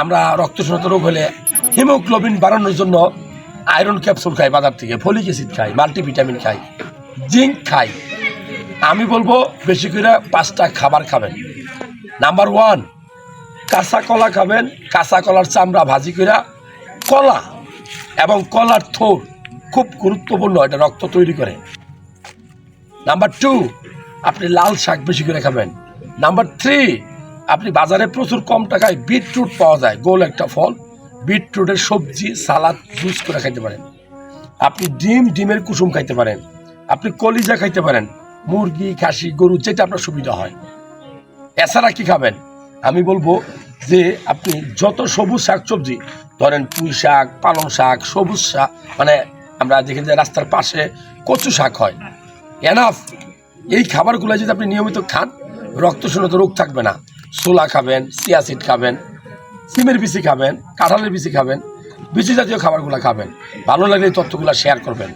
আমরা রক্তশূন্যতা রোগ হলে হিমোগ্লোবিন বাড়ানোর জন্য আয়রন ক্যাপসুল খাই বাজার থেকে, ফলিক অ্যাসিড খাই, মাল্টিভিটামিন খাই, জিঙ্ক খাই। আমি বলব বেশি করে পাঁচটা খাবার খাবেন। নাম্বার ওয়ান কাঁচা কলা খাবেন। কাঁচা কলার চামড়া ভাজি করে কলা এবং কলার থোর খুব গুরুত্বপূর্ণ, এটা রক্ত তৈরি করে। নাম্বার টু, আপনি লাল শাক বেশি করে খাবেন। নাম্বার থ্রি আপনি বাজারে প্রচুর কম টাকায় বিটরুট পাওয়া যায়। গোল একটা ফল, বিটরুটের সবজি, সালাদ, জুস করে খাইতে পারেন। আপনি ডিম, ডিমের কুসুম খাইতে পারেন। আপনি কলিজা খাইতে পারেন। মুরগি, খাসি, গরু, যেটা আপনার সুবিধা হয়। এছাড়া কি খাবেন? আমি বলব যে আপনি যত সবুজ শাক সবজি ধরেন পুঁই শাক, পালং শাক, সবুজ শাক মানে আমরা দেখি যে রাস্তার পাশে কচু শাক হয়। এনাফ এই খাবারগুলো যদি আপনি নিয়মিত খান, রক্তশূন্যতা রোগ থাকবে না। ছোলা খাবেন সিয়াসিড খাবেন, সিমের বিচি খাবেন, কাঁঠালের বিচি খাবেন, বিচি জাতীয় খাবারগুলো খাবেন। ভালো লাগলে এই তথ্যগুলো শেয়ার করবেন।